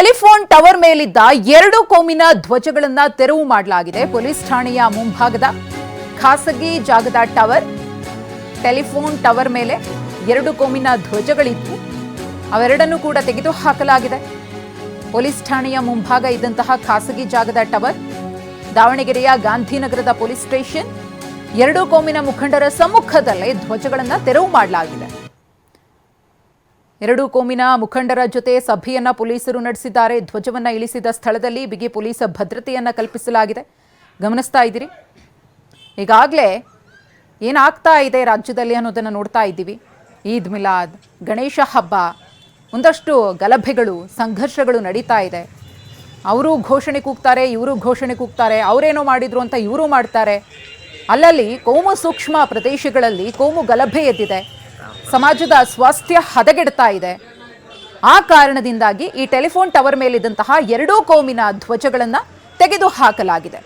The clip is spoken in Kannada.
ಟೆಲಿಫೋನ್ ಟವರ್ ಮೇಲಿದ್ದ ಎರಡು ಕೋಮಿನ ಧ್ವಜಗಳನ್ನ ತೆರವು ಮಾಡಲಾಗಿದೆ. ಪೊಲೀಸ್ ಠಾಣೆಯ ಮುಂಭಾಗದ ಖಾಸಗಿ ಜಾಗದ ಟವರ್, ಟೆಲಿಫೋನ್ ಟವರ್ ಮೇಲೆ ಎರಡು ಕೋಮಿನ ಧ್ವಜಗಳಿತ್ತು. ಅವೆರಡನ್ನೂ ಕೂಡ ತೆಗೆದು ಹಾಕಲಾಗಿದೆ. ಪೊಲೀಸ್ ಠಾಣೆಯ ಮುಂಭಾಗ ಇದ್ದಂತಹ ಖಾಸಗಿ ಜಾಗದ ಟವರ್, ದಾವಣಗೆರೆಯ ಗಾಂಧಿನಗರದ ಪೊಲೀಸ್ ಸ್ಟೇಷನ್, ಎರಡು ಕೋಮಿನ ಮುಖಂಡರ ಸಮ್ಮುಖದಲ್ಲೇ ಧ್ವಜಗಳನ್ನು ತೆರವು ಮಾಡಲಾಗಿದೆ. ಎರಡೂ ಕೋಮಿನ ಮುಖಂಡರ ಜೊತೆ ಸಭೆಯನ್ನ ಪೊಲೀಸರು ನಡೆಸಿದ್ದಾರೆ. ಧ್ವಜವನ್ನ ಇಳಿಸಿದ ಸ್ಥಳದಲ್ಲಿ ಬಿಗಿ ಪೊಲೀಸ್ ಭದ್ರತೆಯನ್ನ ಕಲ್ಪಿಸಲಾಗಿದೆ. ಗಮನಿಸ್ತಾ ಇದ್ದೀರಿ. ಈಗಾಗಲೇ ಏನಾಗ್ತಾ ಇದೆ ರಾಜ್ಯದಲ್ಲಿ ಅನ್ನೋದನ್ನು ನೋಡ್ತಾ ಇದ್ದೀವಿ. ಈದ್ ಮಿಲಾದ್, ಗಣೇಶ ಹಬ್ಬ, ಒಂದಷ್ಟು ಗಲಭೆಗಳು, ಸಂಘರ್ಷಗಳು ನಡೀತಾ ಇದೆ. ಅವರು ಘೋಷಣೆ ಕೂಗ್ತಾರೆ, ಇವರು ಘೋಷಣೆ ಕೂಗ್ತಾರೆ, ಅವರೇನೋ ಮಾಡಿದ್ರು ಅಂತ ಇವರು ಮಾಡ್ತಾರೆ. ಅಲ್ಲಲ್ಲಿ ಕೋಮು ಸೂಕ್ಷ್ಮ ಪ್ರದೇಶಗಳಲ್ಲಿ ಕೋಮು ಗಲಭೆ ಎದ್ದಿದೆ. ಸಮಾಜದ ಸ್ವಾಸ್ಥ್ಯ ಹದಗೆಡ್ತಾ ಇದೆ. ಆ ಕಾರಣದಿಂದಾಗಿ ಈ ಟೆಲಿಫೋನ್ ಟವರ್ ಮೇಲಿದ್ದಂತಹ ಎರಡೂ ಕೋಮಿನ ಧ್ವಜಗಳನ್ನು ತೆಗೆದು ಹಾಕಲಾಗಿದೆ